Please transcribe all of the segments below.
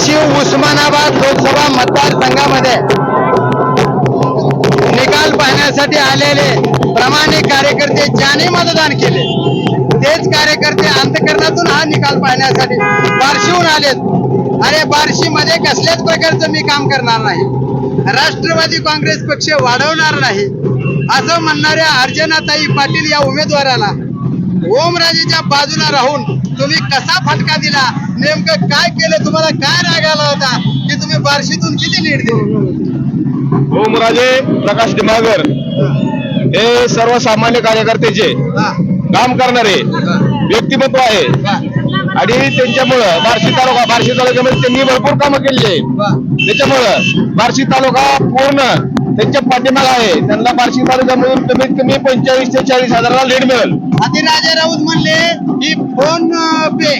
बार्शी उस्मानाबाद लोकसभा मतदारसंघामध्ये निकाल पाहण्यासाठी आलेले प्रामाणिक कार्यकर्ते ज्याने मतदान केले तेच कार्यकर्ते अंतकरणातून हा निकाल पाहण्यासाठी बार्शीहून आलेत. अरे बार्शीमध्ये कसल्याच प्रकारचं मी काम करणार नाही. राष्ट्रवादी काँग्रेस पक्ष वाढवणार नाही. असं म्हणणाऱ्या अर्चनाताई पाटील या उमेदवाराला ओमराजेच्या बाजूला राहून तुम्ही कसा फटका दिला? नेमकं काय केलं? तुम्हाला काय राग आला होता की तुम्ही बार्शीतून किती लीड दिली? ओमराजे प्रकाश डिमागर हे सर्वसामान्य कार्यकर्त्याचे काम करणारे व्यक्तिमत्व आहे. आणि त्यांच्यामुळं बार्शी तालुका बार्शी तालुक्यामध्ये त्यांनी भरपूर कामं केलेली आहेत हा. त्याच्यामुळं बार्शी तालुका पूर्ण त्यांच्या पाठीमाग आहे. त्यांना बार्शी तालुक्यामधून कमीत कमी पंचेचाळीस ते चाळीस हजाराला लीड मिळेल. आधी राजा राऊत म्हणले ही फोन पे.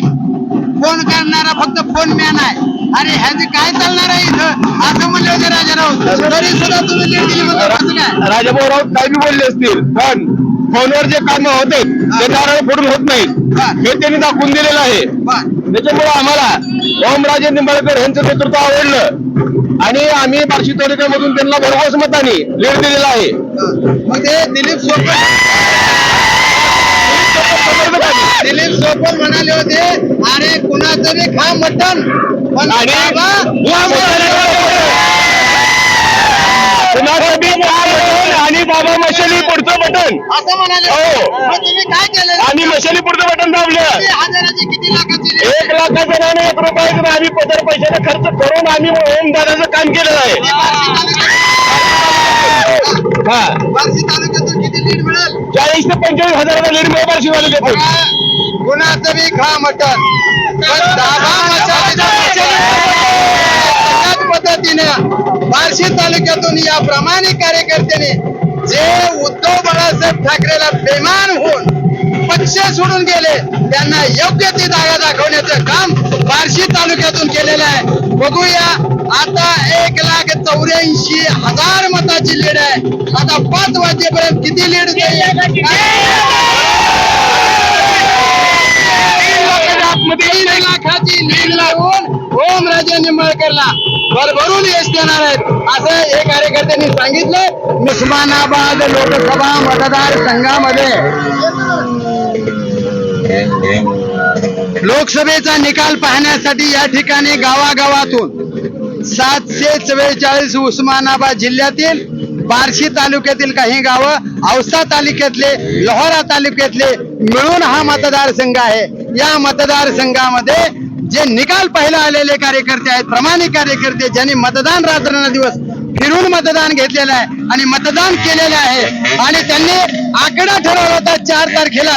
फोन करणारा फक्त फोन मॅन आहे. अरे ह्याचे काय चालणार आहे इथं? असं म्हणले होते राजा राऊत. तरी सुद्धा तुम्ही लीड दिली कसं काय राजाभाऊ राऊत काही बी बोलले असतील पण फोनवर जे काम होते ते दारावर फोडून होत नाहीत. हा. त्यांनी दाखवून दिलेलं आहे. त्याच्यामुळे आम्हाला ओमराजे निंबाळकर यांचं नेतृत्व आवडलं. आणि आम्ही बार्शी तालुक्यामधून त्यांना भरघोस मताने लीड दिलेला आहे. मग ते दिलीप सोपल दिलीप सोपल म्हणाले होते. अरे कुणाचं बी खा मटण. पण आणि बाबा आणि बाबा मशाली पुढचं बटन. असं म्हणाले. हो. होते. मग तुम्ही काय केलं? आम्ही मशाली पुढचं बटन दाबलं. किती हजाराची किती लाखाची lead? एक लाखाचं नाही एक रुपयाचं नाही. आम्ही पदर पैशाचा खर्च करून आम्ही ओम दादाचं काम केलेलं आहे. बार्शी तालुक्यात- हा. बार्शी तालुक्यातून किती लीड मिळेल? चाळीस ते पंचेचाळीस हजाराचा लीड बार्शी तालुक्यातून. बघा, कुणाचं बी खा मटण पण दाबा मशालीचा तशाच पद्धतीने बार्शी तालुक्यातून या प्रामाणिक कार्यकर्त्यांनी जे उद्धव बाळासाहेब ठाकरेला बेमान होऊन पक्ष सोडून गेले त्यांना योग्य ती जागा दाखवण्याचं काम बार्शी तालुक्यातून केलेलं आहे. बघूया आता एक लाख चौऱ्याऐंशी हजार मताची लीड आहे. आता पाच वाजेपर्यंत किती लीड लाखाची लीड लागून ओम राजे निंबाळकरला भरभरून यश देणार आहेत. असं हे कार्यकर्त्यांनी सांगितलं. उस्मानाबाद लोकसभा मतदारसंघामध्ये लोकसभेचा निकाल पाहण्यासाठी या ठिकाणी गावागावातून सातशे चव्वेचाळीस उस्मानाबाद जिल्ह्यातील बार्शी तालुक्यातील काही गावं औसा तालुक्यातले लोहारा तालुक्यातले मिळून हा मतदारसंघ आहे. या मतदारसंघामध्ये जे निकाल पाहायला आलेले कार्यकर्ते आहेत प्रामाणिक कार्यकर्ते ज्यांनी मतदान रात्रदिवस फिरून मतदान घेतलेलं आहे आणि मतदान केलेलं आहे. आणि त्यांनी आकडा ठरवला होता चार तारखेला.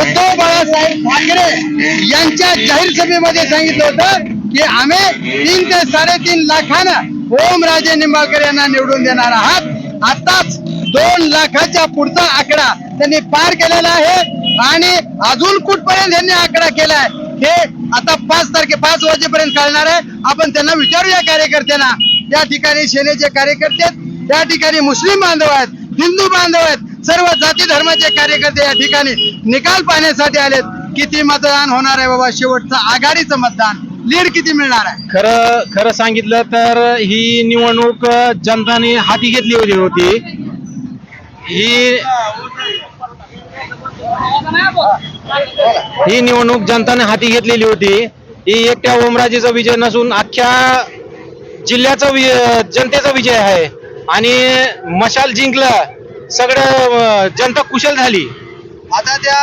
उद्धव बाळासाहेब ठाकरे यांच्या जाहीर सभेमध्ये सांगितलं होतं की आम्ही तीन ते साडेतीन लाखानं ओम राजे निंबाळकर यांना निवडून देणार आहात. आताच दोन लाखाच्या पुढचा आकडा त्यांनी पार केलेला आहे आणि अजून कुठपर्यंत यांनी आकडा केलाय हे आता पाच तारखे पाच वाजेपर्यंत कळणार आहे. आपण त्यांना विचारूया कार्यकर्त्यांना. या ठिकाणी सेनेचे कार्यकर्ते आहेत. या ठिकाणी मुस्लिम बांधव आहेत हिंदू बांधव आहेत. सर्व जाती धर्माचे कार्यकर्ते या ठिकाणी निकाल पाहण्यासाठी आलेत. किती मतदान होणार आहे बाबा? शेवटचं आघाडीचं मतदान. लीड किती मिळणार आहे? खरं खरं सांगितलं तर ही निवडणूक जनताने हाती घेतली होती. ही ही निवडणूक जनताने हाती घेतलेली होती. ही एकट्या ओमराजेचा विजय नसून अख्ख्या जिल्ह्याचा जनतेचा विजय आहे. आणि मशाल जिंकलं. सगळं जनता कुशल झाली. आता त्या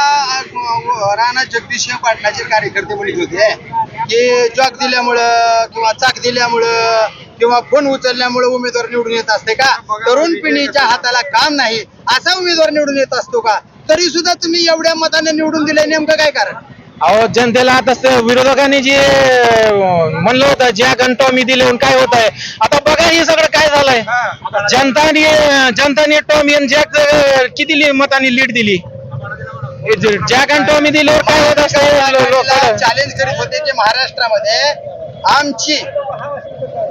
राणा जगदीश पाटलाचे कार्यकर्ते म्हणत होते की जॉक दिल्यामुळं किंवा चाक दिल्यामुळं किंवा फोन उचलल्यामुळे उमेदवार निवडून येत असते का? तरुण पिढीच्या हाताला काम नाही. असा उमेदवार निवडून येत असतो का? तरी सुद्धा तुम्ही एवढ्या मताने निवडून दिले नेमकं काय कारण? अहो जनतेला आता विरोधकांनी जे म्हणलं होतं ज्या घंटा मी दिले काय होत आहे आता बघा हे सगळं काय झालंय. जनताने जनताने टॉम एन जॅक किती मतांनी लीड दिली? जे- ज्या घंटा मी दिल्यावर काय होत चॅलेंज करीत होते की महाराष्ट्रामध्ये आमची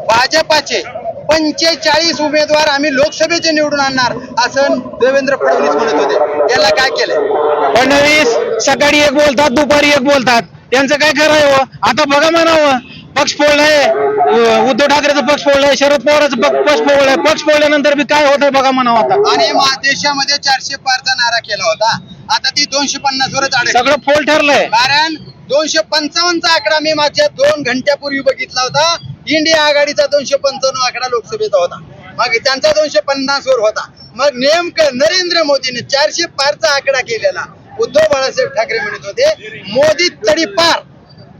भाजपाचे पंचेचाळीस उमेदवार आम्ही लोकसभेचे निवडून आणणार असं देवेंद्र फडणवीस म्हणत होते. याला काय केलंय? फडणवीस सकाळी एक बोलतात दुपारी एक बोलतात. त्यांचं काय आहे हो? आता बघा म्हणावं. पक्ष फोडलाय उद्धव ठाकरेचं पक्ष फोडलाय शरद पवाराचं पक्ष फोडलाय. पक्ष फोडल्यानंतर बी काय होतंय बघा म्हणावं आता. आणि देशामध्ये चारशे पारचा नारा केला होता. आता ती दोनशे पन्नास वरच अडकली सगळं फोल ठरलंय. कारण दोनशे पंचावन्नचा आकडा मी मागच्या दोन घंट्यापूर्वी बघितला होता. इंडिया आघाडीचा दोनशे पंचावन्न आकडा लोकसभेचा होता. मग त्यांचा दोनशे पन्नास वर होता. मग नेमकं नरेंद्र मोदीने चारशे पारचा आकडा केलेला उद्धव बाळासाहेब ठाकरे म्हणत होते मोदी तडी पार.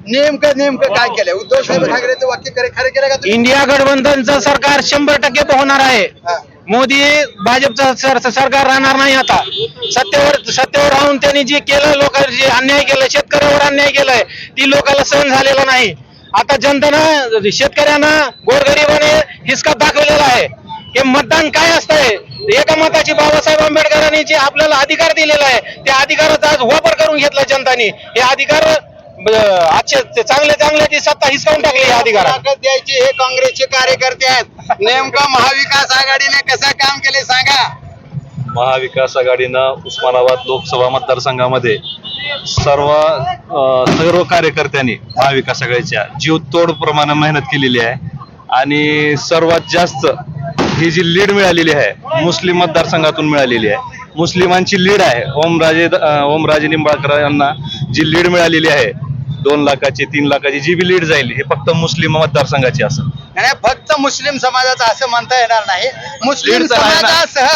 नेमकं नेमकं काय केलंय? उद्धव साहेब ठाकरेचं वाक्य खरे खरं केलं का तुम्ही? इंडिया गठबंधनचं सरकार शंभर टक्के होणार आहे. हा. मोदी भाजपचं सर- सरकार राहणार नाही आता. सत्तेवर सत्तेवर राहून त्यांनी जे केलं लोकांवर जे अन्याय केलं शेतकऱ्यावर अन्याय केलाय ती लोकांना सहन झालेला नाही. आता जनतेनं शेतकऱ्यांना गोरगरिबाने हिसका दाखवलेला आहे. हे मतदान काय असतंय? एका मताची बाबासाहेब आंबेडकरांनी जे आपल्याला अधिकार दिलेला आहे त्या अधिकाराचा आज वापर करून घेतला जनतानी. हे अधिकार आजचे ते चांगले चांगले ती सत्ता हिसकावून टाकली या अधिकारात. ताकद द्यायची हे काँग्रेसचे कार्यकर्ते आहेत. नेमकं महाविकास आघाडीने कसं काम केले सांगा. महाविकास आघाडीनं उस्मानाबाद लोकसभा मतदारसंघामध्ये सर्व सर्व कार्यकर्त्यांनी महाविकास आघाडीच्या जीवतोड प्रमाणे मेहनत केलेली आहे. आणि सर्वात जास्त ही जी लीड मिळालेली आहे मुस्लिम मतदारसंघातून मिळालेली आहे. मुस्लिमांची लीड आहे. ओमराजे ओमराजे निंबाळकर यांना जी लीड मिळालेली आहे दोन लाखाची तीन लाखाची जी बी लीड जाईल हे फक्त मुस्लिम मतदारसंघाची असेल नाही फक्त मुस्लिम समाजाचा असं म्हणता येणार नाही मुस्लिम. समाजासह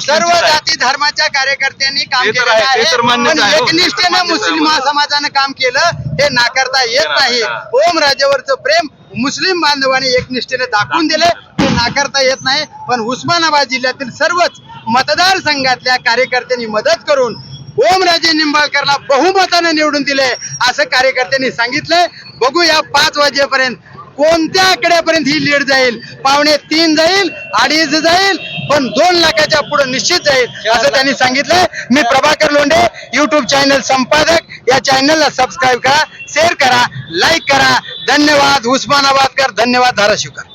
सर्व. जाती धर्माच्या कार्यकर्त्यांनी काम हो. एकनिष्ठेने मुस्लिम. समाजानं काम केलं हे नाकारता येत नाही. ओम राजेवरचं प्रेम मुस्लिम बांधवांनी एकनिष्ठेने दाखवून दिले ते नाकारता येत नाही पण उस्मानाबाद जिल्ह्यातील सर्वच मतदारसंघातल्या कार्यकर्त्यांनी मदत करून ओमराजे निंबाळकरला बहुमताने निवडून दिले असं कार्यकर्त्यांनी सांगितलंय बघू या पाच वाजेपर्यंत कोणत्या आकड्यापर्यंत ही लीड जाईल? पावणे तीन जाईल अडीच जाईल पण दोन लाखाच्या पुढे निश्चित जाईल असं त्यांनी सांगितलंय. मी प्रभाकर लोंढे युट्यूब चॅनल संपादक. या चॅनलला सबस्क्राईब करा शेअर करा लाईक करा. धन्यवाद. उस्मानाबादकर धन्यवाद. धाराशिवकर.